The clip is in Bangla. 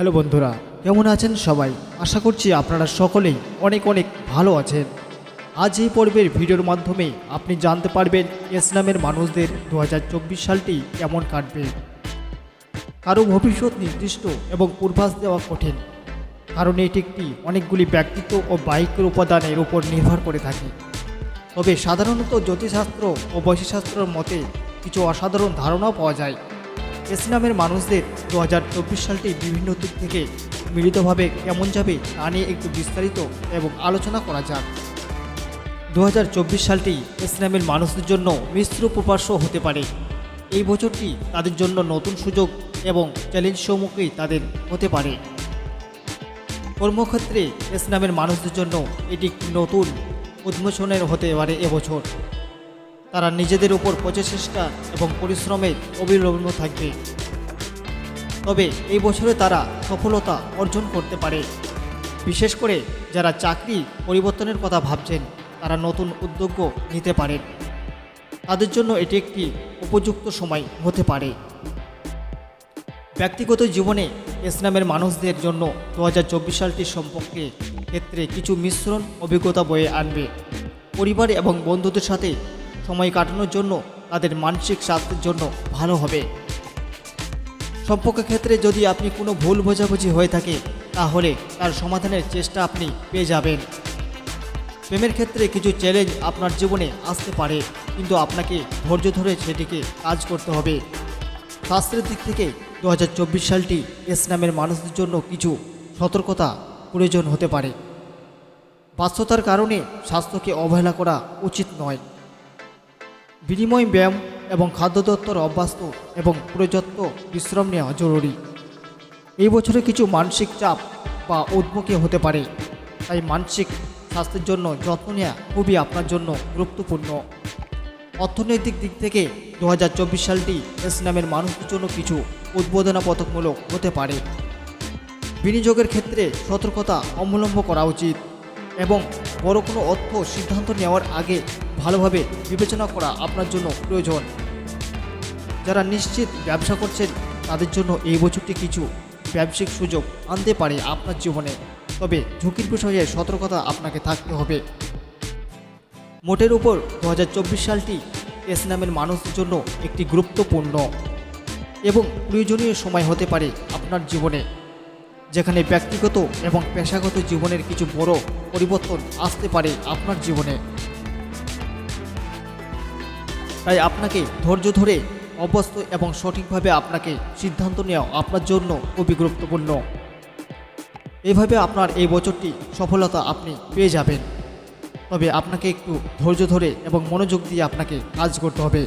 হ্যালো বন্ধুরা, কেমন আছেন সবাই? আশা করছি আপনারা সকলেই অনেক অনেক ভালো আছেন। আজ এই পর্বের ভিডিওর মাধ্যমে আপনি জানতে পারবেন এস নামের মানুষদের দু হাজার চব্বিশ সালটি কেমন কাটবে। কারও ভবিষ্যৎ নির্দিষ্ট এবং পূর্বাস দেওয়া কঠিন। কারণ এটি একটি অনেকগুলি ব্যক্তিত্ব ও বাইকের উপাদানের উপর নির্ভর করে থাকে। তবে সাধারণত জ্যোতিষশাস্ত্র ও বৈশিশাস্ত্রের মতে কিছু অসাধারণ ধারণাও পাওয়া যায়। এস নামের মানুষদের দু হাজার চব্বিশ সালটি বিভিন্ন দিক থেকে মিলিতভাবে কেমন যাবে তা নিয়ে একটু বিস্তারিত এবং আলোচনা করা যাক। দু হাজার চব্বিশ সালটি এস নামের মানুষদের জন্য মিশ্র প্রপার্শ্ব হতে পারে। এই বছরটি তাদের জন্য নতুন সুযোগ এবং চ্যালেঞ্জ সম্মুখীন তাদের হতে পারে। কর্মক্ষেত্রে এস নামের মানুষদের জন্য এটি নতুন উন্মোচনের হতে পারে এবছর তারা নিজেদের উপর প্রচেষ্টা এবং পরিশ্রমের অবিলম্ব থাকবে। তবে এই বছরে তারা সফলতা অর্জন করতে পারে। বিশেষ করে যারা চাকরি পরিবর্তনের কথা ভাবছেন, তারা নতুন উদ্যোগ নিতে পারেন। তাদের জন্য এটি একটি উপযুক্ত সময় হতে পারে। ব্যক্তিগত জীবনে ইসলামের মানুষদের জন্য দু হাজার চব্বিশ সালটি সম্পর্কে ক্ষেত্রে কিছু মিশ্রণ অভিজ্ঞতা বয়ে আনবে। পরিবার এবং বন্ধুদের সাথে সময় কাটানোর জন্য, তাদের মানসিক স্বাস্থ্যের জন্য ভালো হবে। সম্পর্ক ক্ষেত্রে যদি আপনি কোনো ভুল বোঝাবুঝি হয়ে থাকে, তাহলে তার সমাধানের চেষ্টা আপনি পেয়ে যাবেন। প্রেমের ক্ষেত্রে কিছু চ্যালেঞ্জ আপনার জীবনে আসতে পারে, কিন্তু আপনাকে ধৈর্য ধরে সেটিকে কাজ করতে হবে। স্বাস্থ্যের দিক থেকে দু হাজার চব্বিশ সালটি এস নামের মানুষদের জন্য কিছু সতর্কতা প্রয়োজন হতে পারে। ব্যস্ততার কারণে স্বাস্থ্যকে অবহেলা করা উচিত নয়। বিনিময় ব্যায়াম এবং খাদ্যদত্তর অভ্যস্ত এবং প্রযত্ন বিশ্রাম নেওয়া জরুরি। এই বছরে কিছু মানসিক চাপ বা উদ্মুখী হতে পারে। তাই মানসিক স্বাস্থ্যের জন্য যত্ন নেওয়া খুবই আপনার জন্য গুরুত্বপূর্ণ। অর্থনৈতিক দিক থেকে দু হাজার চব্বিশ সালটি এস নামের মানুষদের জন্য কিছু উদ্বোধনাপথকমূলক হতে পারে। বিনিয়োগের ক্ষেত্রে সতর্কতা অবলম্ব করা উচিত এবং বড় কোনো অর্থ সিদ্ধান্ত নেওয়ার আগে ভালোভাবে বিবেচনা করা আপনার জন্য প্রয়োজন। যারা নিশ্চিত ব্যবসা করছেন, তাদের জন্য এই বছরটি কিছু ব্যবসায়িক সুযোগ আনতে পারে আপনার জীবনে। তবে ঝুঁকির বিষয়ে সতর্কতা আপনাকে থাকতে হবে। মোটের উপর দু হাজার চব্বিশ সালটি এস নামের মানুষদের জন্য একটি গুরুত্বপূর্ণ এবং প্রয়োজনীয় সময় হতে পারে আপনার জীবনে, যেখানে ব্যক্তিগত এবং পেশাগত জীবনের কিছু বড় পরিবর্তন আসতে পারে আপনার জীবনে। তাই আপনাকে ধৈর্য ধরে, অভ্যস্ত এবং সঠিকভাবে আপনাকে সিদ্ধান্ত নেওয়া আপনার জন্য খুবই গুরুত্বপূর্ণ। এভাবে আপনার এই বছরটি সফলতা আপনি পেয়ে যাবেন। তবে আপনাকে একটু ধৈর্য ধরে এবং মনোযোগ দিয়ে আপনাকে কাজ করতে হবে।